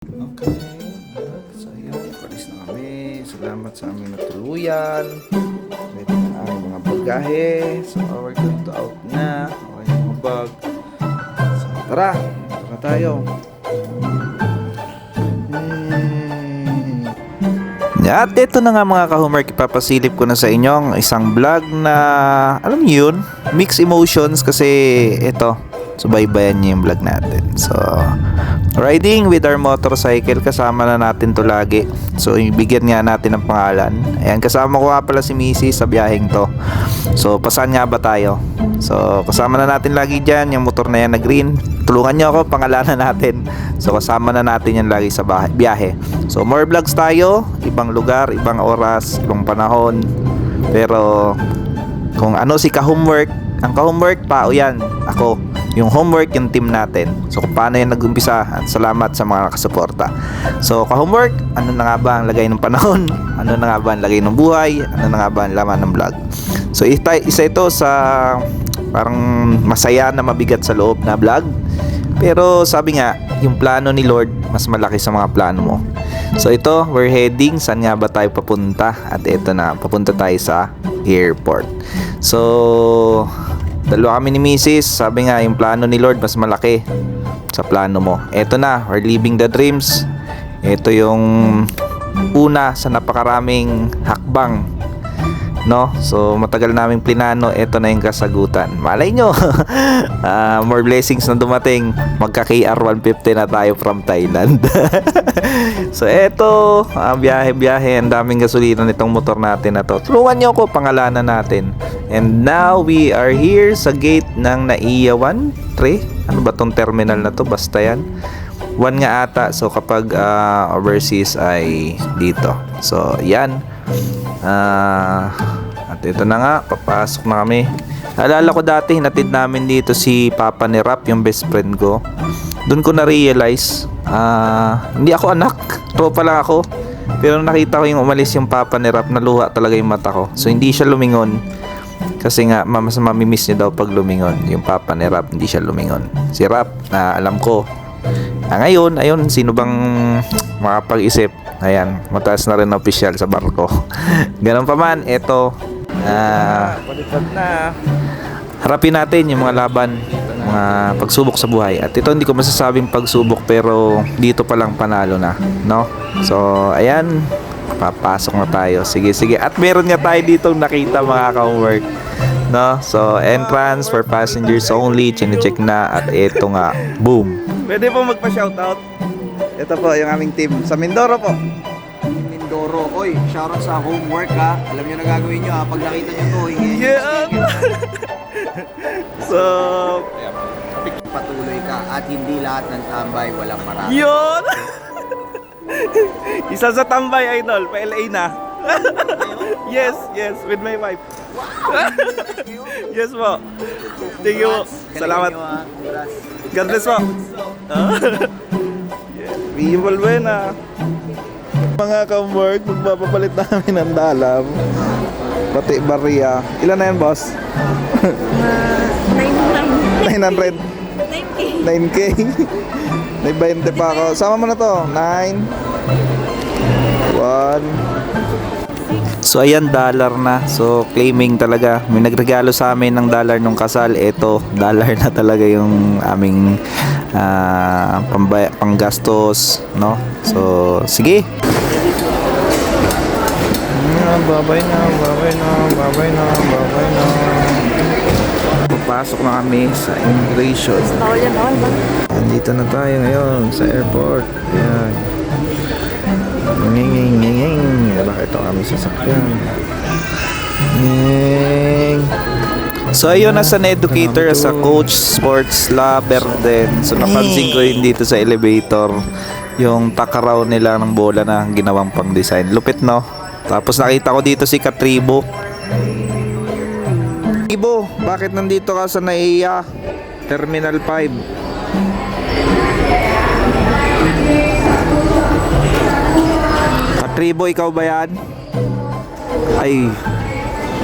Okay. So, yun. Palis na kami. Salamat sa aming natuluyan. Ito na ang mga bagahe. So, we're good to out na. Okay mga bag. So, tara. Tara tayo. Yay! At ito na nga mga ka-homework, ipapasilip ko na sa inyo ang isang vlog na, alam niyo yun, mixed emotions kasi ito, subaybayan niyo yung vlog natin. So, riding with our motorcycle, kasama na natin to lagi. So, ibigyan nga natin ng pangalan. Ayan, kasama ko nga pala si Missy sa biyaheng to. So, pasan nga ba tayo? So, kasama na natin lagi dyan, yung motor na yan na green. Tulungan nyo ako, pangalanan natin. So, kasama na natin yan lagi sa bahay, biyahe. So, more vlogs tayo. Ibang lugar, ibang oras, ibang panahon. Pero, kung ano si ka-homework, ang ka-homework pa, o yan, ako. Yung homework, yung team natin. So, kung paano yan nag-umpisa, at salamat sa mga nakasuporta. So, ka-homework, ano na nga ba ang lagay ng panahon? Ano na nga ba ang lagay ng buhay? Ano na nga ba ang laman ng vlog? So, isa, isa ito sa parang masaya na mabigat sa loob na vlog. Pero sabi nga, yung plano ni Lord mas malaki sa mga plano mo. So ito, we're heading. Saan nga ba tayo papunta? At ito na, papunta tayo sa airport. So, dalawa kami ni Mrs. Sabi nga, yung plano ni Lord mas malaki sa plano mo. Ito na, we're living the dreams. Ito yung una sa napakaraming hakbang no? So matagal naming plinano, ito na yung kasagutan. Malay nyo, ah, more blessings na dumating. Magka KR 150 na tayo from Thailand. so eto, ah, biyahe-biyahe, ang daming gasolina nitong motor natin na to. Tulungan nyo ako, pangalanan natin. And now we are here sa gate ng Naiya 1, 3. Ano ba tong terminal na to? Basta yan. One nga ata. So kapag ah, overseas ay dito. So yan. Ah, at ito na nga, papasok na kami. Alala ko dati, hinatid namin dito si Papa ni Rap, yung best friend ko. Doon ko na-realize, ah, hindi ako anak, tropa lang ako. Pero nakita ko yung umalis yung Papa ni Rap, naluha talaga yung mata ko. So hindi siya lumingon. Kasi nga, ma- mas mamimiss niya daw pag lumingon. Yung Papa ni Rap, hindi siya lumingon. Si Rap, na alam ko. Ah, ngayon, ayun, sino bang makapag-isip? Ayan, mataas na rin official sa barko. Ganun pa man, eto, ah, palipad na. Harapin natin yung mga laban, mga pagsubok sa buhay. At ito hindi ko masasabing pagsubok pero dito pa lang panalo na, no? So, ayan, papasok na tayo. Sige, sige. At meron nga tayo dito nakita mga ka-homework. No? So, entrance for passengers only. Chine-check na. At ito nga, boom. Pwede po magpa-shoutout. Ito po yung aming team sa Mindoro po. Mindoro. Oy, shoutout sa homework ha. Alam nyo na gagawin nyo ha. Pag nakita nyo to, hingin nyo Yeah. so, Patuloy ka at hindi lahat ng tambay walang marami. yun! Isa sa tambay, idol. Pa-LA na. yes, yes. With my wife. yes po. Thank you po. Salamat. Congrats. God bless po. Viva Buena. Mga ka-work, magpapapalit namin ng dalam. Pati bariya. Ilan na yan, boss? 900. 9K. May 20 pa ako. Sama mo na to. 9. 1. So ayan, dollar na. So claiming talaga. May nagregalo sa amin ng dollar nung kasal. Ito, dollar na talaga yung aming ah, pambay- panggastos. No? So, sige. Babay na, babay na, babay na, babay na. Papasok na kami sa immigration. Bawal yan, bawal ba? Andito na tayo ngayon sa airport. Yan. Nging, nging, nging. Bakit kami sasakyan? Nging. So ayun, as an educator, as a coach, sports lover din. So napansin ko yun dito sa elevator, yung takaraw nila ng bola na ginawang pang design. Lupit no? Tapos nakita ko dito si Katribo. Bakit nandito ka sa NAIA? Terminal 5. Katribo, ikaw ba yan? Ay,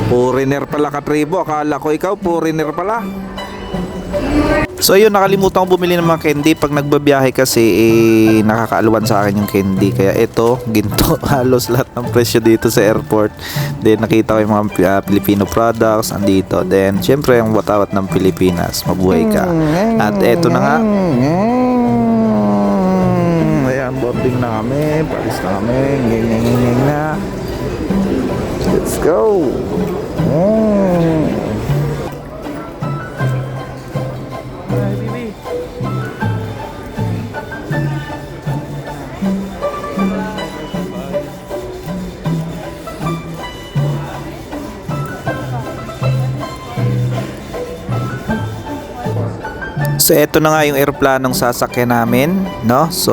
foreigner pala Katribo. Akala ko ikaw, foreigner pala. So yun, nakalimutan ko bumili ng mga candy. Pag nagbabiyahe kasi, eh, nakakaaluan sa akin yung candy. Kaya ito, ginto, halos lahat ng presyo dito sa airport. Then nakita ko yung mga ah, Filipino products, andito. Then, syempre, yung watawat ng Pilipinas. Mabuhay ka. At eto na nga. Ayan, boarding na kami. Palis na kami. Ngeng, ngeng, ngeng na. Let's go. Mm. So eto na nga yung aeroplanong sasakyan namin, no? So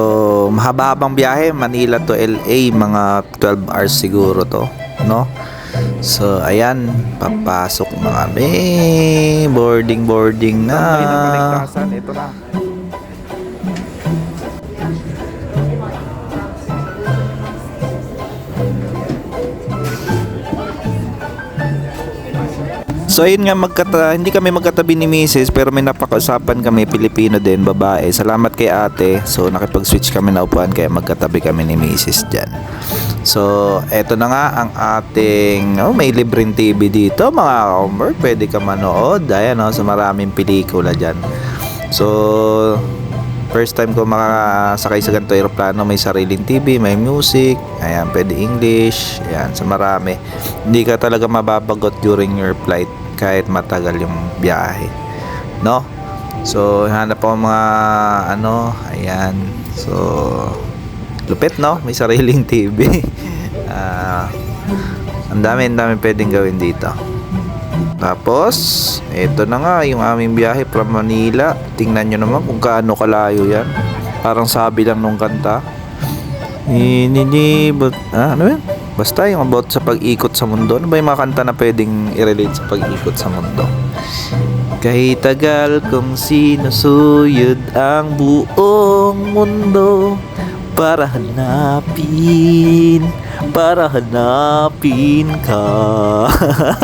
mahaba-habang biyahe, Manila to LA, mga 12 hours siguro to, no? So ayan, papasok na kami. Boarding boarding na. Ito na. So ayun nga magkata hindi kami magkatabi ni Mrs. pero may napakausapan kami Pilipino din babae. Salamat kay ate. So nakipag-switch kami na upuan kaya magkatabi kami ni Mrs. diyan. So eto na nga ang ating oh, may libreng TV dito mga homework. Pwede ka manood. Ayan oh, sa maraming pelikula diyan. So first time ko makasakay sa ganito aeroplano may sariling TV may music ayan pwede English ayan sa marami hindi ka talaga mababagot during your flight kahit matagal yung biyahe no so hanap ako mga ano ayan so lupit no may sariling TV Ah, ang dami ang dami pwedeng gawin dito tapos, eto na nga yung aming biyahe from Manila. Tingnan nyo naman kung kaano kalayo yan. Parang sabi lang nung kanta. Hinini, but, ah, ano yan? Basta yung about sa pag-ikot sa mundo. Ano ba yung mga kanta na pwedeng i-relate sa pag-ikot sa mundo? Kahit tagal kong sinusuyod ang buong mundo para hanapin, para hanapin ka.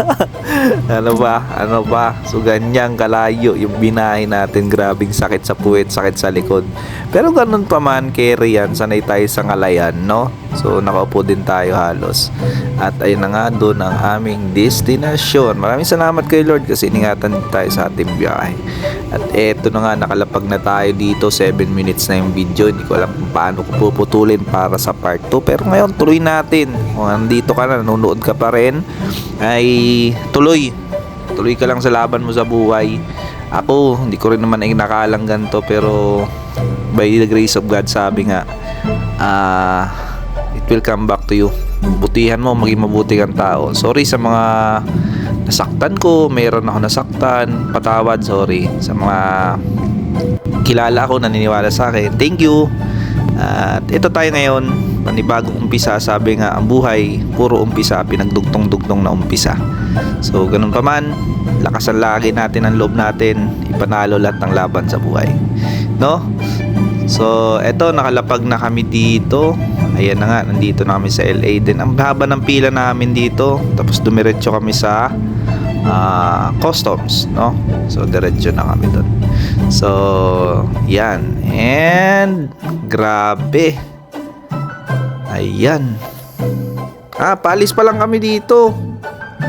ano ba? Ano ba? So ganyang kalayo yung binahe natin. Grabing sakit sa puwet, sakit sa likod. Pero ganun pa man, carry yan. Sanay tayo sa ngalayan, no? So nakaupo din tayo halos. At ayun na nga doon ang aming destinasyon. Maraming salamat kay Lord kasi iningatan tayo sa ating biyahe. At eto na nga, nakalapag na tayo dito. 7 minutes na yung video. Hindi ko alam kung paano ko puputulin para sa part 2. Pero ngayon, tuloy natin. Kung nandito ka na, nanonood ka pa rin, ay tuloy. Tuloy ka lang sa laban mo sa buhay. Ako, hindi ko rin naman ay nakalang ganito. Pero by the grace of God, sabi nga, ah, it will come back to you. Butihan mo, maging mabuti kang tao. Sorry sa mga nasaktan ko, mayroon ako nasaktan, patawad, sorry. Sa mga kilala ako, naniniwala sa akin, thank you. At ito tayo ngayon, panibagong umpisa, sabi nga, ang buhay, puro umpisa, pinagdugtong-dugtong na umpisa. So, ganun pa man, lakasan lagi natin ang loob natin, ipanalo lahat ng laban sa buhay. No? So, eto, nakalapag na kami dito. Ayan na nga, nandito na kami sa LA din. Ang haba ng pila namin dito. Tapos dumiretso kami sa ah, customs, no? So, diretso na kami doon. So, yan. And, grabe. Ayan. Ah, palis pa lang kami dito.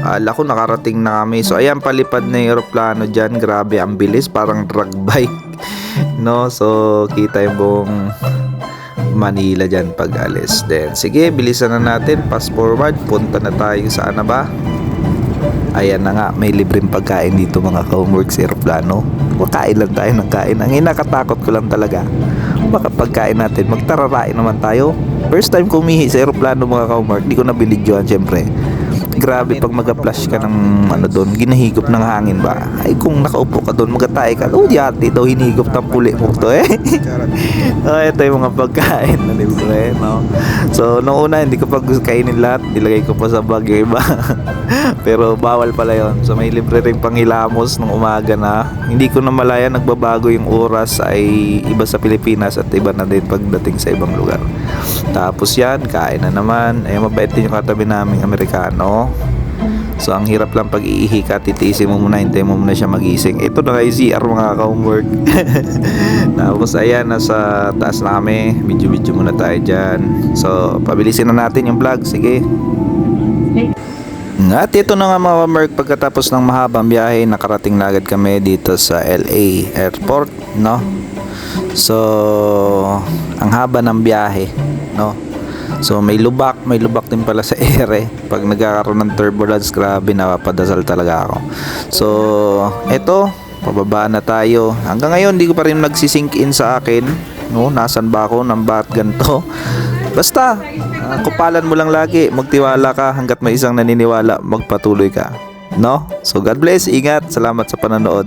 Ala ko nakarating na kami. So ayan palipad na yung aeroplano dyan. Grabe ang bilis. Parang drag bike. no? So kita yung buong Manila dyan pag alis. Then sige bilisan na natin. Fast forward. Punta na tayo sa ano ba? Ayan na nga. May libreng pagkain dito mga ka-homework aeroplano. Makain lang tayo ng kain. Ang inakatakot ko lang talaga. Baka pagkain natin. Magtararain naman tayo. First time ko umihi sa aeroplano mga ka-homework. Di ko na binidyoan syempre. Grabe pag mag-flash ka ng ano doon, ginahigop ng hangin ba? Ay kung nakaupo ka doon, magatay ka. Oh, yati daw hinigop ng puli mo to eh. oh, ito yung mga pagkain na libre, no? So, nung una, hindi ko pa kainin lahat. Nilagay ko pa sa bag yung iba. Pero bawal pala yon So, may libre rin panghilamos nung umaga na. Hindi ko na malaya, nagbabago yung oras ay iba sa Pilipinas at iba na din pagdating sa ibang lugar. Tapos yan, kain na naman. Ay, mabait din yung katabi naming Amerikano. So ang hirap lang pag iihi ka, titiisin mo muna, hintayin mo muna siya magising. Ito na kay CR mga ka-homework. Tapos ayan, nasa taas na kami. Medyo-medyo muna tayo dyan. So, pabilisin na natin yung vlog. Sige. At ito na nga mga Merc, pagkatapos ng mahabang biyahe, nakarating na agad kami dito sa LA Airport, no? So, ang haba ng biyahe, no? So, may lubak, may lubak din pala sa ere. Pag nagkakaroon ng turbulence, grabe, napapadasal talaga ako. So, eto, pababa na tayo. Hanggang ngayon, di ko pa rin nagsisink in sa akin, no? Nasaan ba ako, ng ba't ganito? Basta, ah, kupalan mo lang lagi, magtiwala ka hanggat may isang naniniwala, magpatuloy ka. No? So God bless, ingat, salamat sa panonood.